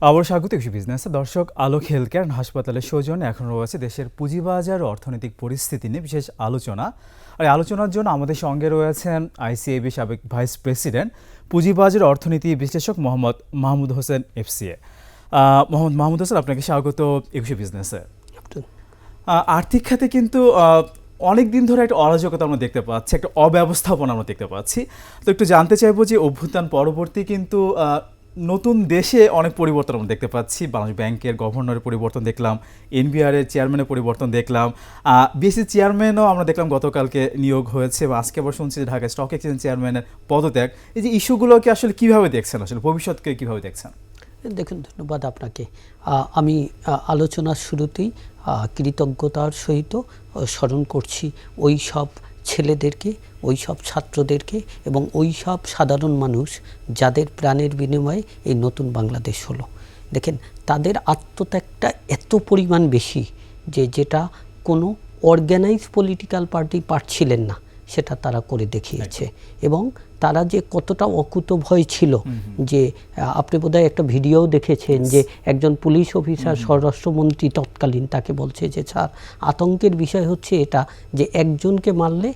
আবার স্বাগত কৃষি বিজনেসে। দর্শক, আলোক হেলথ কেয়ার হাসপাতালের সৌজন্যে এখন রয়েছে দেশের পুঁজিবাজার ও অর্থনৈতিক পরিস্থিতি নিয়ে বিশেষ আলোচনা। আর আলোচনার জন্য আমাদের সঙ্গে রয়েছেন আইসিএবি সাবেক ভাইস প্রেসিডেন্ট, পুঁজিবাজার অর্থনীতি বিশ্লেষক মোহাম্মদ মাহমুদ হোসেন এফসিএ। মোহাম্মদ মাহমুদ হোসেন, আপনাকে স্বাগত একুশে বিজনেসে। আর্থিক খাতে কিন্তু অনেক দিন ধরে একটা অরাজকতা আমরা দেখতে পাচ্ছি, একটা অব্যবস্থাপনা আমরা দেখতে পাচ্ছি। তো একটু জানতে চাইব যে অভ্যুত্থান পরবর্তী কিন্তু নতুন দেশে অনেক পরিবর্তন আমরা দেখতে পাচ্ছি। বাংলাদেশ ব্যাংকের গভর্নরের পরিবর্তন দেখলাম, এনবিআর এর চেয়ারম্যানের পরিবর্তন দেখলাম। বিএসসি চেয়ারম্যানও আমরা দেখলাম গতকালকে নিয়োগ হয়েছে বা আজকে আবার শুনছি যে ঢাকা স্টক এক্সচেঞ্জ চেয়ারম্যানের পদত্যাগ। এই যে ইস্যুগুলোকে আসলে কীভাবে দেখছেন? আসলে ভবিষ্যৎকে কীভাবে দেখছেন? দেখুন, ধন্যবাদ আপনাকে। আমি আলোচনার শুরুতেই কৃতজ্ঞতার সহিত স্মরণ করছি ওই সব ছেলেদেরকে ওই সব ছাত্রদেরকে এবং ওই সব সাধারণ মানুষ যাদের প্রাণের বিনিময়ে এই নতুন বাংলাদেশ হলো। দেখেন তাদের আত্মত্যাগটা এত পরিমাণ বেশি যে যেটা কোনো অর্গানাইজ পলিটিক্যাল পার্টি পারছিলেন না সেটা তারা করে দেখিয়েছে। এবং তারা যে কতটা অকুত ভয় ছিল যে আপনি বোধহয় একটা ভিডিও দেখেছেন যে একজন পুলিশ অফিসার স্বরাষ্ট্রমন্ত্রী তৎকালীন তাকে বলছে যে স্যার আতঙ্কের বিষয় হচ্ছে এটা যে একজনকে মারলে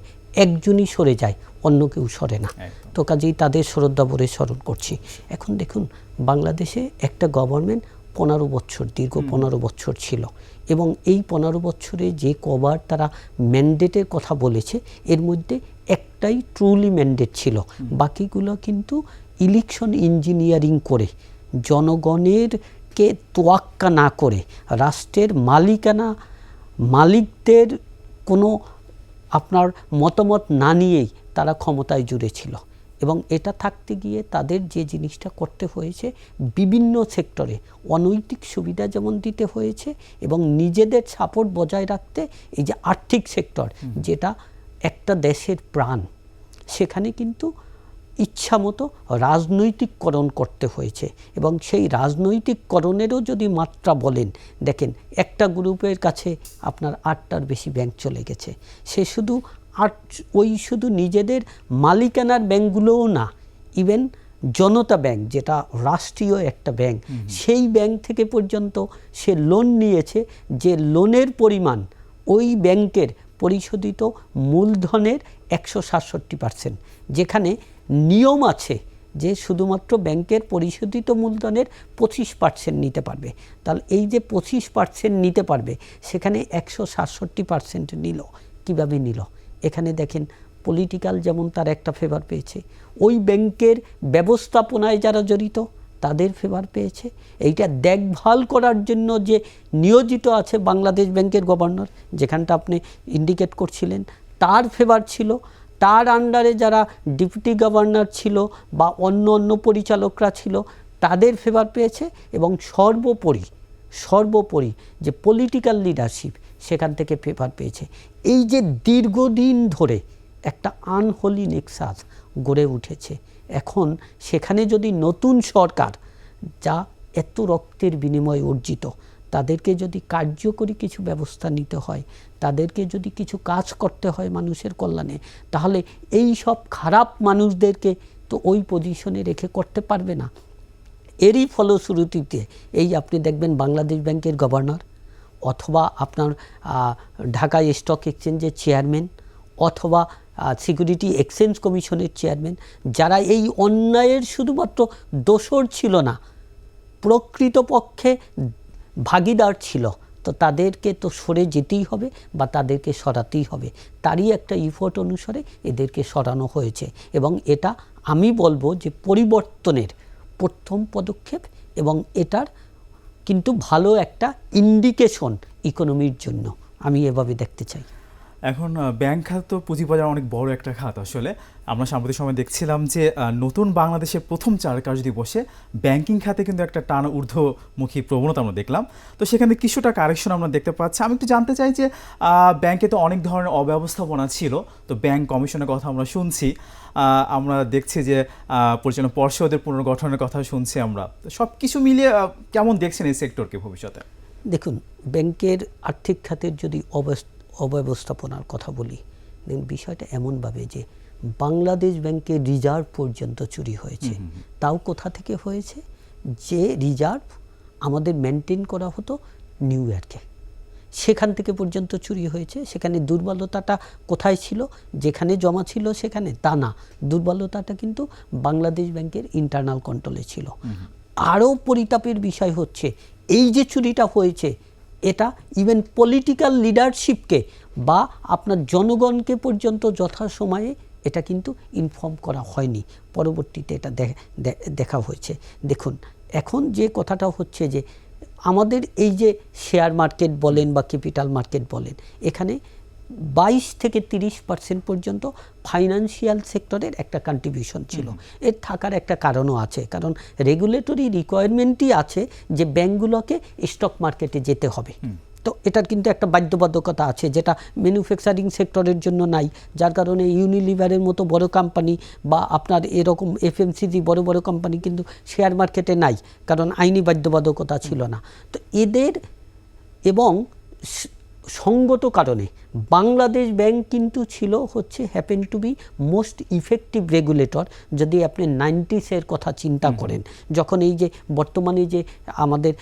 একজনই সরে যায় অন্য কেউ সরে না। তো কাজেই তাদের শ্রদ্ধা ভরে স্মরণ করছি। এখন দেখুন বাংলাদেশে একটা গভর্নমেন্ট পনেরো বছর দীর্ঘ পনেরো বছর ছিল এবং এই পনেরো বছরে যে কবার তারা ম্যান্ডেটের কথা বলেছে এর মধ্যে একটাই ট্রুলি ম্যান্ডেট ছিল। বাকিগুলো কিন্তু ইলেকশন ইঞ্জিনিয়ারিং করে জনগণের কে তোয়াক্কা না করে রাষ্ট্রের মালিকানা মালিকদের কোনো আপনার মতামত না নিয়েই তারা ক্ষমতায় জুড়েছিল। এবং এটা থাকতে গিয়ে তাদের যে জিনিসটা করতে হয়েছে বিভিন্ন সেক্টরে অনৈতিক সুবিধা যেমন দিতে হয়েছে এবং নিজেদের সাপোর্ট বজায় রাখতে এই যে আর্থিক সেক্টর যেটা একটা দেশের প্রাণ। সেখানে কিন্তু ইচ্ছামতো রাজনৈতিককরণ করতে হয়েছে এবং সেই রাজনৈতিককরণেরও যদি মাত্রা বলেন দেখেন একটা গ্রুপের কাছে আপনার আটটার বেশি ব্যাংক চলে গেছে। সে শুধু আট ওই শুধু নিজেদের মালিকানার ব্যাংকগুলোও না ইভেন জনতা ব্যাংক যেটা রাষ্ট্রীয় একটা ব্যাংক সেই ব্যাংক থেকে পর্যন্ত সে লোন নিয়েছে যে লোনের পরিমাণ ওই ব্যাংকের পরিশোধিত মূলধনের একশো সাতষট্টি পার্সেন্ট যেখানে নিয়ম আছে যে শুধুমাত্র ব্যাংকের পরিশোধিত মূলধনের পঁচিশ পার্সেন্ট নিতে পারবে। তাহলে এই যে পঁচিশ পার্সেন্ট নিতে পারবে, সেখানে একশো সাতষট্টি পার্সেন্ট নিল, কীভাবে নিল? এখানে দেখেন পলিটিক্যাল যেমন তার একটা ফেভার পেয়েছে, ওই ব্যাংকের ব্যবস্থাপনায় যারা জড়িত তাদের ফেভার পেয়েছে। এইটা দেখভাল করার জন্য যে নিয়োজিত আছে বাংলাদেশ ব্যাংকের গভর্নর যেখানটা আপনি ইন্ডিকেট করছিলেন, তার ফেভার ছিল। তার আন্ডারে যারা ডেপুটি গভর্নর ছিল বা অন্য অন্য পরিচালকরা ছিল, তাদের ফেভার পেয়েছে এবং সর্বোপরি সর্বোপরি যে পলিটিক্যাল লিডারশিপ সেখান থেকে ফেভার পেয়েছে। এই যে দীর্ঘদিন ধরে একটা আনহোলি নেক্সাস গড়ে উঠেছে। এখন সেখানে যদি নতুন সরকার, যা এত রক্তের বিনিময়ে অর্জিত, তাদেরকে যদি কার্যকরী কিছু ব্যবস্থা নিতে হয়, তাদেরকে যদি কিছু কাজ করতে হয় মানুষের কল্যাণে, তাহলে এই সব খারাপ মানুষদেরকে তো ওই পজিশনে রেখে করতে পারবে না। এরই ফলশ্রুতিতে, এই আপনি দেখবেন বাংলাদেশ ব্যাংকের গভর্নর, অথবা আপনার ঢাকা স্টক এক্সচেঞ্জের চেয়ারম্যান, অথবা সিকিউরিটি এক্সচেঞ্জ কমিশনের চেয়ারম্যান যারা এই অন্যায়ের শুধুমাত্র দোষর ছিল না, প্রকৃতপক্ষে ভাগিদার ছিল, তো তাদেরকে তো সরে যেতেই হবে বা তাদেরকে সরাতেই হবে। তারই একটা ইফোর্ট অনুসারে এদেরকে সরানো হয়েছে এবং এটা আমি বলব যে পরিবর্তনের প্রথম পদক্ষেপ এবং এটার কিন্তু ভালো একটা ইন্ডিকেশন ইকোনমির জন্য আমি এভাবে দেখতে চাই। এখন ব্যাংক খাত তো পুঁজিবাজার অনেক বড় একটা খাত আসলে। আমরা সাম্প্রতিক সময় দেখছিলাম যে নতুন বাংলাদেশের প্রথম চার বসে ব্যাংকিং খাতে কিন্তু একটা টানা ঊর্ধ্বমুখী প্রবণতা আমরা দেখলাম। তো সেখানে কিছুটা কারেকশন আমরা দেখতে পাচ্ছি। আমি একটু জানতে চাই যে ব্যাংকে তো অনেক ধরনের অব্যবস্থাপনা ছিল, তো ব্যাংক কমিশনের কথা আমরা শুনছি। আমরা দেখছি যে পরিচালনা পর্ষদের পুনর্গঠনের কথা শুনছি আমরা। সব কিছু মিলিয়ে কেমন দেখছেন এই সেক্টরকে ভবিষ্যতে? দেখুন, ব্যাংকের আর্থিক খাতের যদি অবস- অব্যবস্থাপনার কথা বলি। দেখুন বিষয়টা এমনভাবে যে বাংলাদেশ ব্যাংকের রিজার্ভ পর্যন্ত চুরি হয়েছে। তাও কোথা থেকে হয়েছে? যে রিজার্ভ আমাদের মেনটেন করা হতো নিউ ইয়র্কে সেখান থেকে পর্যন্ত চুরি হয়েছে। সেখানে দুর্বলতাটা কোথায় ছিল? যেখানে জমা ছিল সেখানে? তা না। দুর্বলতাটা কিন্তু বাংলাদেশ ব্যাংকের ইন্টারনাল কন্ট্রোলে ছিল। আরও পরিতাপের বিষয় হচ্ছে এই যে চুরিটা হয়েছে এটা ইভেন পলিটিক্যাল লিডারশিপকে বা আপনার জনগণকে পর্যন্ত যথাসময়ে এটা কিন্তু ইনফর্ম করা হয়নি। পরবর্তীতে এটা দেখা হয়েছে। দেখুন, এখন যে কথাটা হচ্ছে যে, আমাদের এই যে শেয়ার মার্কেট বলেন বা ক্যাপিটাল মার্কেট বলেন, এখানে বাইশ থেকে তিরিশ পার্সেন্ট পর্যন্ত ফাইন্যান্সিয়াল সেক্টরের একটা কন্ট্রিবিউশন ছিল। এর থাকার একটা কারণও আছে কারণ রেগুলেটরি রিকোয়ারমেন্টই আছে যে ব্যাংকগুলোকে স্টক মার্কেটে যেতে হবে। তো এটার কিন্তু একটা বাধ্যবাধকতা আছে যেটা ম্যানুফ্যাকচারিং সেক্টরের জন্য নাই। যার কারণে ইউনিলিভারের মতো বড় কোম্পানি বা আপনার এরকম এফএমসিজি বড় বড় কোম্পানি কিন্তু শেয়ার মার্কেটে নাই কারণ আইনি বাধ্যবাধকতা ছিল না। তো এদের এবং সঙ্গত কারণে বাংলাদেশ ব্যাংক কিন্তু ছিল হচ্ছে happen to be most effective regulator যদি আপনি নাইনটিসের কথা চিন্তা করেন যখন এই যে বর্তমানে যে আমাদের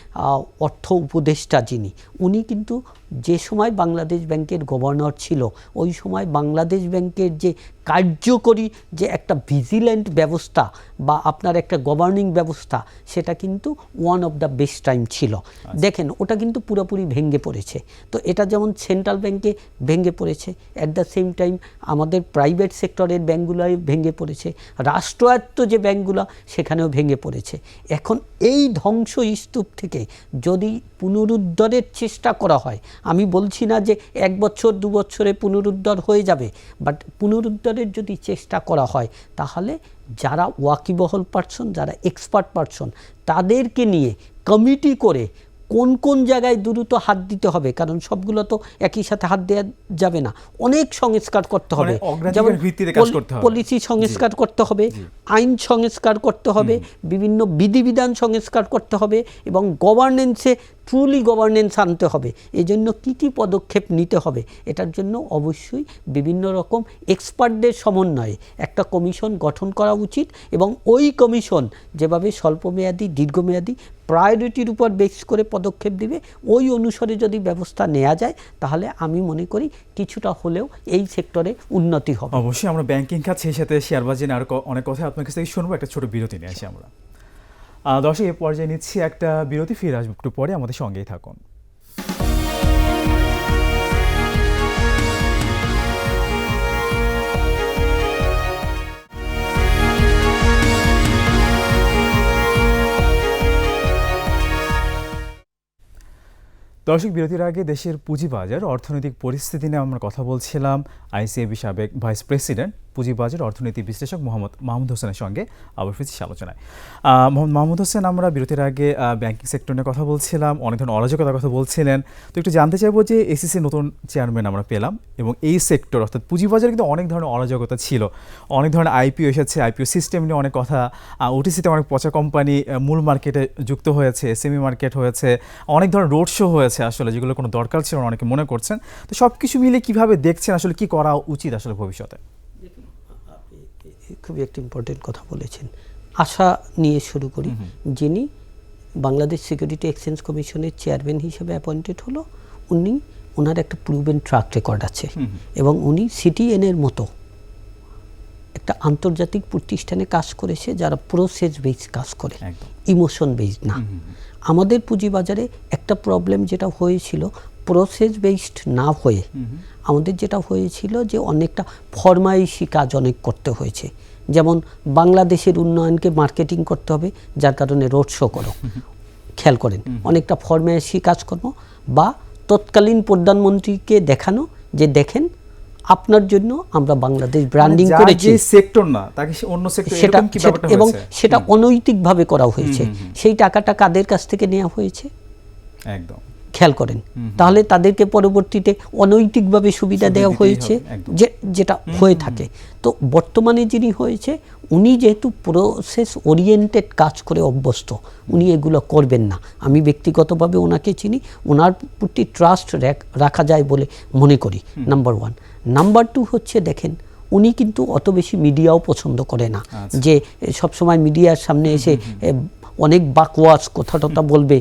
অর্থ উপদেষ্টা যিনি উনি কিন্তু যে সময় বাংলাদেশ ব্যাংকের গভর্নর ছিল ওই সময় বাংলাদেশ ব্যাংকের যে কার্যকরী যে একটা ভিজিল্যান্ট ব্যবস্থা বা আপনার একটা গভর্নিং ব্যবস্থা সেটা কিন্তু one of the best time ছিল। দেখেন ওটা কিন্তু পুরোপুরি ভেঙে পড়েছে। তো এটা যেমন সেন্ট্রাল ব্যাংকে ভেঙে পড়েছে অ্যাট দ্য সেম টাইম আমাদের প্রাইভেট সেক্টরের ব্যাংকগুলোয় ভেঙে পড়েছে রাষ্ট্রায়ত্ত যে ব্যাংকগুলো সেখানেও ভেঙে পড়েছে। এখন এই ধ্বংস স্তূপ থেকে যদি পুনরুদ্ধারের চেষ্টা করা হয় আমি বলছি না যে এক বছর দু বছরে পুনরুদ্ধার হয়ে যাবে বাট পুনরুদ্ধারের যদি চেষ্টা করা হয় তাহলে যারা ওয়াকিবহল পার্সন যারা এক্সপার্ট পার্সন তাদেরকে নিয়ে কমিটি করে কোন কোন জায়গায় দ্রুত হাত দিতে হবে কারণ সবগুলো তো একই সাথে হাত দেওয়া যাবে না। অনেক সংস্কার করতে হবে। মানে হবে। পলিসি সংস্কার করতে হবে আইন সংস্কার করতে হবে বিভিন্ন বিধিবিধান সংস্কার করতে হবে এবং গভর্নেন্সে ট্রুলি গভর্নেন্স আনতে হবে। এই জন্য কী কী পদক্ষেপ নিতে হবে, এটার জন্য অবশ্যই বিভিন্ন রকম এক্সপার্টদের সমন্বয়ে একটা কমিশন গঠন করা উচিত এবং ওই কমিশন যেভাবে স্বল্পমেয়াদী, দীর্ঘমেয়াদী প্রায়োরিটির উপর বেস করে পদক্ষেপ দিবে, ওই অনুসারে যদি ব্যবস্থা নেওয়া যায়, তাহলে আমি মনে করি কিছুটা হলেও এই সেক্টরে উন্নতি হবে। অবশ্যই আমরা ব্যাংকিং খাত সেই সাথে শেয়ার বাজারে আরও অনেক কথা আপনার কাছ থেকে শুনব, একটা ছোট বিরতি নিয়ে আসি আমরা। দর্শক, এ পর্যায়ে নিচ্ছি একটা বিরতি, ফিরে আসব একটু পরে, আমাদের সঙ্গেই থাকুন। দর্শক, বিরতির আগে দেশের পুঁজিবাজার, অর্থনৈতিক পরিস্থিতি নিয়ে আমরা কথা বলছিলাম। আইসিএবি সাবেক ভাইস প্রেসিডেন্ট পুঁজিবাজার অর্থনীতি বিশ্লেষক মোহাম্মদ মাহমুদ হোসেনের সঙ্গে আবার ফিরছি আলোচনায়। মোহাম্মদ মাহমুদ হোসেন, আমরা বিরতির আগে ব্যাংকিং সেক্টর নিয়ে কথা বলছিলাম, অনেক ধরনের অরাজকতার কথা বলছিলেন। তো একটু জানতে চাইব যে এসিসি নতুন চেয়ারম্যান আমরা পেলাম এবং এই সেক্টর অর্থাৎ পুঁজিবাজারে কিন্তু অনেক ধরনের অরাজকতা ছিল। অনেক ধরনের আইপিও এসেছে আইপিও সিস্টেম নিয়ে অনেক কথা ওটিসিতে অনেক পচা কোম্পানি মূল মার্কেটে যুক্ত হয়েছে সেমি মার্কেট হয়েছে, অনেক ধরনের রোড শো হয়েছে আসলে, যেগুলো কোনো দরকার ছিল অনেকে মনে করছেন। তো সব কিছু মিলে কীভাবে দেখছেন আসলে, কি করা উচিত আসলে ভবিষ্যতে? খুবই একটা ইম্পর্টেন্ট কথা বলেছেন। আশা নিয়ে শুরু করি। যিনি বাংলাদেশ সিকিউরিটি এক্সচেঞ্জ কমিশনের চেয়ারম্যান হিসেবে অ্যাপয়েন্টেড হলো উনি ওনার একটা প্রুভেন ট্রাক রেকর্ড আছে। এবং উনি সিটিএনের মতো একটা আন্তর্জাতিক প্রতিষ্ঠানে কাজ করেছে যারা প্রসেস বেস কাজ করে। ইমোশন বেসড না। আমাদের পুঁজিবাজারে একটা প্রবলেম যেটা হয়েছিল প্রসেস বেসড না হয়ে আমাদের যেটা হয়েছিল যে অনেকটা ফরমাইশি কাজ অনেক করতে হয়েছে। যেমন বাংলাদেশের উন্নয়নকে মার্কেটিং করতে হবে যার কারণে রোড শো করো। খেয়াল করেন অনেকটা ফরমাইশি কাজকর্ম বা তৎকালীন প্রধানমন্ত্রীকে দেখানো যে দেখেন আপনার জন্য আমরা বাংলাদেশ ব্র্যান্ডিং মানে করেছি। সেক্টর না তাকে অন্য সেক্টর সেটা এবং সেটা অনৈতিকভাবে করা হয়েছে। সেই টাকাটা কাদের কাছ থেকে নেওয়া হয়েছে? একদম। খেয়াল করেন। তাহলে তাদেরকে পরবর্তীতে অনৈতিকভাবে সুবিধা দেওয়া হয়েছে যে যেটা হয়ে থাকে। তো বর্তমানে যিনি হয়েছে উনি যেহেতু প্রসেস ওরিয়েন্টেড কাজ করে অভ্যস্ত উনি এগুলো করবেন না। আমি ব্যক্তিগতভাবে ওনাকে চিনি ওনার প্রতি ট্রাস্ট রাখা যায় বলে মনে করি নাম্বার ওয়ান নাম্বার টু হচ্ছে দেখেন উনি কিন্তু অত বেশি মিডিয়াও পছন্দ করে না। যে এ, সবসময় মিডিয়ার সামনে এসে অনেক বাকওয়াস কথা টথা বলবে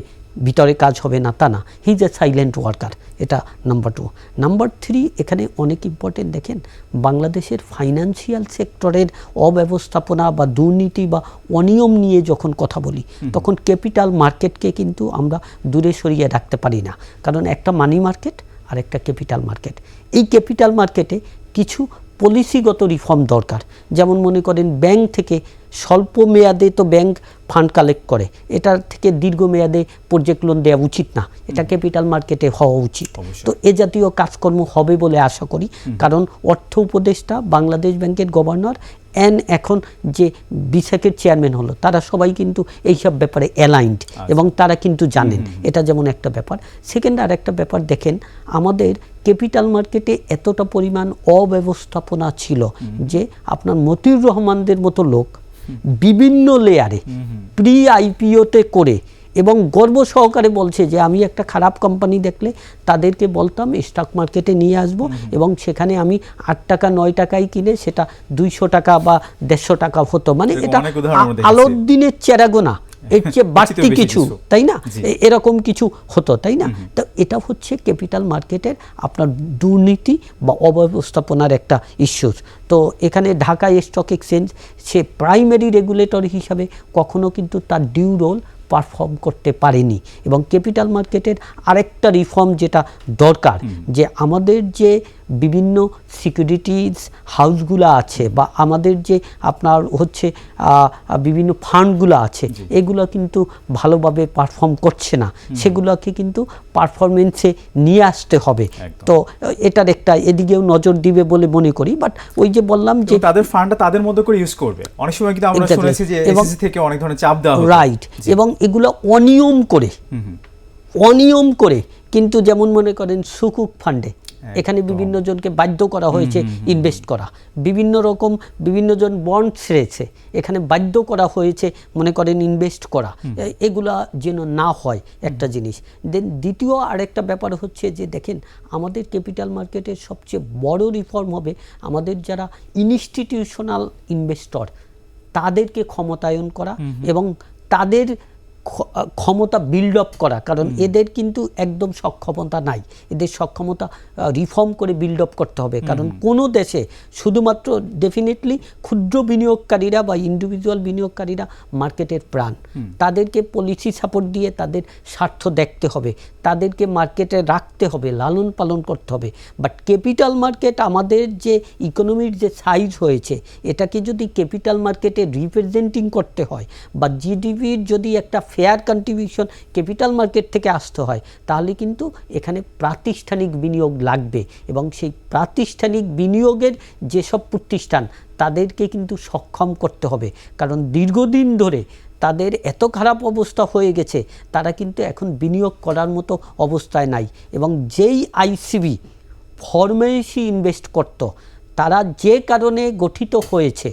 ভিতরে কাজ হবে না তা না। He is a silent worker এটা নাম্বার টু নাম্বার থ্রি এখানে অনেক ইম্পর্টেন্ট দেখেন বাংলাদেশের ফাইন্যান্সিয়াল সেক্টরের অব্যবস্থাপনা বা দুর্নীতি বা অনিয়ম নিয়ে যখন কথা বলি তখন ক্যাপিটাল মার্কেটকে কিন্তু আমরা দূরে সরিয়ে রাখতে পারি না। কারণ একটা মানি মার্কেট আর একটা ক্যাপিটাল মার্কেট এই ক্যাপিটাল মার্কেটে কিছু পলিসিগত রিফর্ম দরকার। যেমন মনে করেন ব্যাংক থেকে স্বল্প মেয়াদে তো ব্যাংক ফান্ড কালেক্ট করে। এটার থেকে দীর্ঘমেয়াদে প্রজেক্ট লোন দেওয়া উচিত না। এটা ক্যাপিটাল মার্কেটে হওয়া উচিত। তো এ জাতীয় কাজকর্ম হবে বলে আশা করি। কারণ অর্থ উপদেষ্টা বাংলাদেশ ব্যাংকের গভর্নর অ্যান এখন যে বিসাকের চেয়ারম্যান হলো তারা সবাই কিন্তু এইসব ব্যাপারে অ্যালাইন্ড এবং তারা কিন্তু জানেন। এটা যেমন একটা ব্যাপার। সেকেন্ড আর একটা ব্যাপার দেখেন আমাদের ক্যাপিটাল মার্কেটে এতটা পরিমাণ অব্যবস্থাপনা ছিল যে আপনার মতিউর রহমানদের মতো লোক বিভিন্ন লেয়ারে প্রি আইপিওতে করে এবং গর্ব সহকারে বলছে যে আমি একটা খারাপ কোম্পানি দেখলে তাদেরকে বলতাম স্টক মার্কেটে নিয়ে আসব এবং সেখানে আমি আট টাকা নয় টাকায় কিনে সেটা দুইশো টাকা বা দেড়শো টাকা হতো। মানে এটা। আলোর দিনের চেরাগোনা এর চেয়ে বাড়তি কিছু কিছু। তাই না? এরকম কিছু হতো তাই না? তো এটা হচ্ছে ক্যাপিটাল মার্কেটের আপনার দুর্নীতি বা অব্যবস্থাপনার একটা ইস্যুস তো এখানে ঢাকা স্টক এক্সচেঞ্জ সে প্রাইমারি রেগুলেটর হিসাবে কখনো কিন্তু তার ডিউ রোল পারফর্ম করতে পারেনি এবং ক্যাপিটাল মার্কেটের আরেকটা রিফর্ম যেটা দরকার যে আমাদের যে বিভিন্ন সিকিউরিটিজ হাউসগুলো আছে বা আমাদের যে আপনার হচ্ছে বিভিন্ন ফান্ডগুলো আছে এগুলো কিন্তু ভালোভাবে পারফর্ম করছে না। সেগুলোকে কিন্তু পারফরমেন্সে নিয়ে আসতে হবে। তো এটার একটা এদিকেও নজর দিবে বলে মনে করি বাট ওই যে বললাম যে তাদের ফান্ডটা তাদের মধ্যে করে ইউজ করবে। অনেক সময় কিন্তু আমরা শুনেছি যে এসএসসি থেকে অনেক ধরনের চাপ দেওয়া রাইট এবং এগুলো অনিয়ম করে। অনিয়ম করে। কিন্তু যেমন মনে করেন সুকুক ফান্ডে এখানে বিভিন্ন জনকে বাধ্য করা হয়েছে ইনভেস্ট করা। বিভিন্ন রকম বিভিন্ন জন বন্ড ছেড়েছে এখানে বাধ্য করা হয়েছে মনে করেন ইনভেস্ট করা। এগুলা যেন না হয় একটা জিনিস। দেন দ্বিতীয় আরেকটা ব্যাপার হচ্ছে যে দেখেন আমাদের ক্যাপিটাল মার্কেটের সবচেয়ে বড় রিফর্ম হবে আমাদের যারা ইনস্টিটিউশনাল ইনভেস্টর তাদেরকে ক্ষমতায়ন করা এবং তাদের ক্ষমতা বিল্ড আপ করা কারণ এদের কিন্তু একদম সক্ষমতা নাই। এদের সক্ষমতা রিফর্ম করে বিল্ড আপ করতে হবে। কারণ কোনো দেশে শুধুমাত্র ডেফিনেটলি ক্ষুদ্র বিনিয়োগকারীরা বা ইন্ডিভিজুয়াল বিনিয়োগকারীরা মার্কেটের প্রাণ। তাদেরকে পলিসি সাপোর্ট দিয়ে তাদের স্বার্থ দেখতে হবে। তাদেরকে মার্কেটে রাখতে হবে লালন পালন করতে হবে। বাট ক্যাপিটাল মার্কেট আমাদের যে ইকোনমির যে সাইজ হয়েছে এটাকে যদি ক্যাপিটাল মার্কেটে রিপ্রেজেন্টিং করতে হয় বা জিডিপির যদি একটা ফেয়ার কন্ট্রিবিউশন ক্যাপিটাল মার্কেট থেকে আসতে হয়, তাহলে কিন্তু এখানে প্রাতিষ্ঠানিক বিনিয়োগ লাগবে এবং সেই প্রাতিষ্ঠানিক বিনিয়োগের যেসব প্রতিষ্ঠান, তাদেরকে কিন্তু সক্ষম করতে হবে। কারণ দীর্ঘদিন ধরে তাদের এত খারাপ অবস্থা হয়ে গেছে, তারা কিন্তু এখন বিনিয়োগ করার মতো অবস্থায় নাই এবং যেই আইসিবি ফরমেসি ইনভেস্ট করত, তারা যে কারণে গঠিত হয়েছে,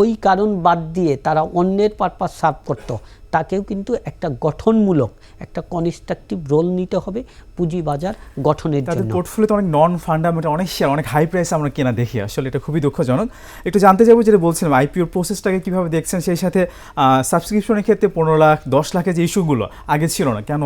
ওই কারণ বাদ দিয়ে তারা অন্যের পারপাস সার্ভ করত। তাকেও কিন্তু একটা গঠনমূলক একটা কনস্ট্রাকটিভ রোল নিতে হবে পুঁজি বাজার গঠনের জন্য। পোর্টফোলিওতে অনেক নন ফান্ডামেন্টাল অনেক শেয়ার অনেক হাই প্রাইস আমরা কেনা দেখি আসলে এটা খুবই দুঃখজনক। একটু জানতে চাইব যেটা বলছিলাম আইপিওর প্রসেসটাকে কীভাবে দেখছেন? সেই সাথে সাবস্ক্রিপশনের ক্ষেত্রে পনেরো লাখ দশ লাখের যে ইস্যুগুলো আগে ছিল না কেন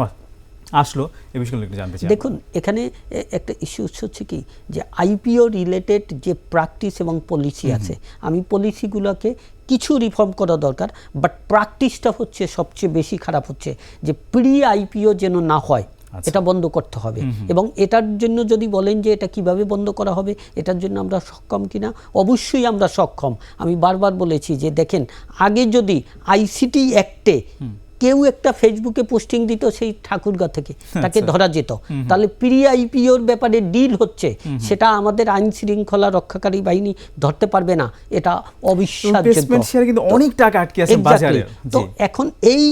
আসলো এই বিষয়গুলো একটু জানতে চাই। দেখুন এখানে একটা ইস্যু হচ্ছে কি যে আইপিও রিলেটেড যে প্র্যাকটিস এবং পলিসি আছে আমি পলিসিগুলোকে কিছু রিফর্ম করা দরকার বাট প্র্যাকটিসটা হচ্ছে সবচেয়ে বেশি খারাপ হচ্ছে যে প্রি আইপিও যেন না হয় আচ্ছা। এটা বন্ধ করতে হবে। এবং এটার জন্য যদি বলেন যে এটা কীভাবে বন্ধ করা হবে এটার জন্য আমরা সক্ষম কিনা? অবশ্যই আমরা সক্ষম। আমি বারবার বলেছি যে দেখেন আগে যদি আইসিটি অ্যাক্টে কেউ একটা ফেসবুকে পোস্টিং দিত সেই ঠাকুরগা থেকে তাকে আচ্ছা। ধরা যেত। তাহলে প্রি আইপিওর ব্যাপারে ডিল হচ্ছে সেটা আমাদের আইন শৃঙ্খলা রক্ষাকারী বাহিনী ধরতে পারবে না এটা অবিশ্বাস্য। কিন্তু অনেক টাকা আটকে আছে বাজারে। তো এখন এই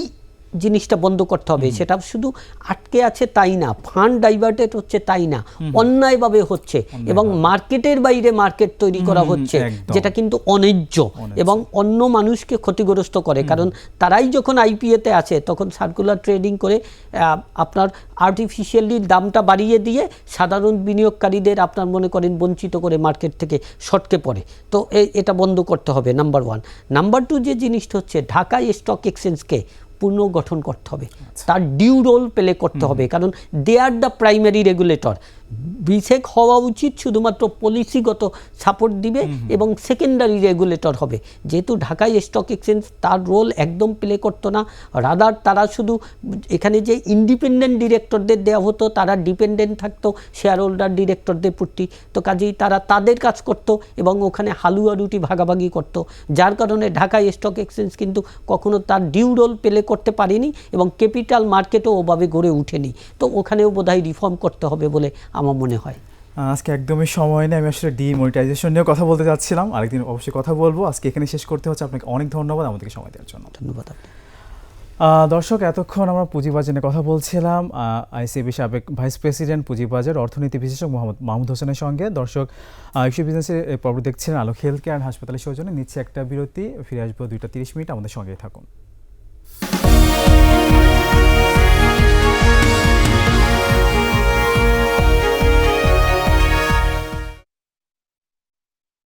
জিনিসটা বন্ধ করতে হবে। সেটা শুধু আটকে আছে তাই না ফান্ড ডাইভার্টেড হচ্ছে তাই না অন্যায়ভাবে হচ্ছে এবং মার্কেটের বাইরে মার্কেট তৈরি করা হচ্ছে যেটা কিন্তু অন্যায্য এবং অন্য মানুষকে ক্ষতিগ্রস্ত করে। কারণ তারাই যখন আইপিএতে আছে তখন সার্কুলার ট্রেডিং করে আপনার আর্টিফিশিয়ালি দামটা বাড়িয়ে দিয়ে সাধারণ বিনিয়োগকারীদের আপনার মনে করেন বঞ্চিত করে মার্কেট থেকে সটকে পড়ে। তো এ- এটা বন্ধ করতে হবে নাম্বার ওয়ান নাম্বার টু যে জিনিসটা হচ্ছে ঢাকা স্টক এক্সচেঞ্জকে পুনর্গঠন করতে হবে। তার ডিউ রোল প্লে করতে হবে। কারণ they are the primary regulator বিশেক হওয়া উচিত শুধুমাত্র পলিসিগত সাপোর্ট দিবে এবং সেকেন্ডারি রেগুলেটর হবে। যেহেতু ঢাকায় স্টক এক্সচেঞ্জ তার রোল একদম প্লে করতো না রাদার তারা শুধু এখানে যে ইন্ডিপেন্ডেন্ট ডিরেক্টরদের দেওয়া হতো তারা ডিপেন্ডেন্ট থাকতো শেয়ার হোল্ডার ডিরেক্টরদের প্রতি। তো কাজেই তারা তাদের কাজ করত এবং ওখানে হালুয়া রুটি ভাগাভাগি করত। যার কারণে ঢাকায় স্টক এক্সচেঞ্জ কিন্তু কখনো তার ডিউ রোল প্লে করতে পারেনি এবং ক্যাপিটাল মার্কেটও ওভাবে গড়ে ওঠেনি। তো ওখানেও বোধহয় রিফর্ম করতে হবে বলে আমার মনে হয়। আজকে একদমই সময় নেই আমি আসলে ডিমনিটাইজেশন নিয়ে কথা বলতে চাচ্ছিলাম আরেকদিন অবশ্যই কথা বলব। আজকে এখানে শেষ করতে হচ্ছে আপনাকে অনেক ধন্যবাদ আমাদেরকে সময় দেওয়ার জন্য। ধন্যবাদ দর্শক এতক্ষণ আমরা পুঁজিবাজার নিয়ে কথা বলছিলাম আইসিবি সাবেক ভাইস প্রেসিডেন্ট পুঁজিবাজার অর্থনীতি বিশেষজ্ঞ মোহাম্মদ মাহমুদ হোসেনের সঙ্গে। দর্শক ইস্যু বিজনেসের পর্ব দেখছিলেন আলোক হেলথ কেয়ার হাসপাতালের সৌজন্যে। নিচ্ছে একটা বিরতি ফিরে আসব দুইটা তিরিশ মিনিট আমাদের সঙ্গেই থাকুন।